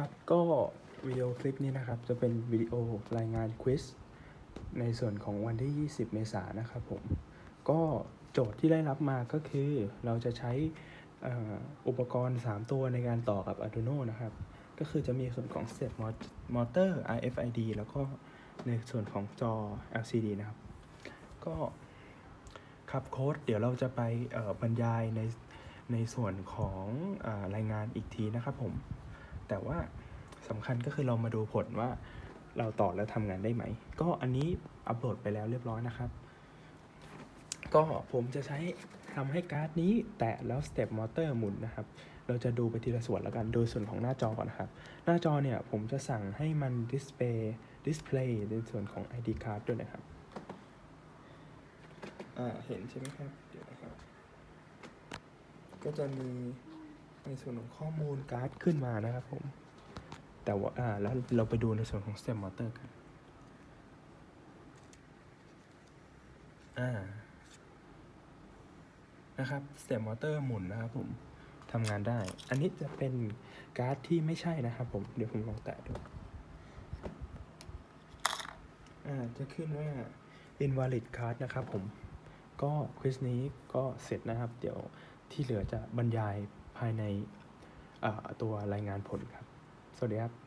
ครับ ก็วิดีโอคลิปนี้นะครับ จะเป็นวิดีโอรายงานควิสในส่วนของวันที่ 20 เมษายนนะครับผม ก็โจทย์ที่ได้รับมาก็คือเราจะใช้ออุปกรณ์ 3 ตัวในการต่อกับ Arduino นะครับ ก็คือจะมีส่วนของ Step Motor RFID แล้วก็ในส่วนของจอ LCD นะครับ ก็ครับโค้ดเดี๋ยวเราจะไปบรรยายในในส่วนของอรายงานอีกทีนะครับผม แต่ว่าสำคัญก็คือเรามาดูผลว่าเราต่อแล้วทำงานได้ไหม ก็อันนี้อัปโหลดไปแล้วเรียบร้อยนะครับ ก็ผมจะใช้ทำให้การ์ดนี้แตะแล้วสเต็ปมอเตอร์หมุนนะครับ เราจะดูไปทีละส่วนแล้วกัน โดยส่วนของหน้าจอก่อนนะครับ หน้าจอเนี่ยผมจะสั่งให้มันดิสเพย์ดิสเพลย์ในส่วนของ ID card ด้วยนะครับ อ่า เห็นใช่ไหมครับ เดี๋ยวนะครับ ก็จะมี ในส่วนของข้อมูลการ์ดขึ้นมานะครับผม แต่ว่าอ่าแล้วเราไปดูในส่วนของ Step Motor กันอ่านะครับ Step Motor หมุนนะครับผมทำงานได้ อันนี้จะเป็นการ์ดที่ไม่ใช่นะครับผม เดี๋ยวผมลองแตะดูอ่าจะขึ้นว่า invalid card นะครับผม ก็ควิสนี้ก็เสร็จนะครับ เดี๋ยวที่เหลือจะบรรยาย ภายในตัวรายงานผลครับ สวัสดีครับ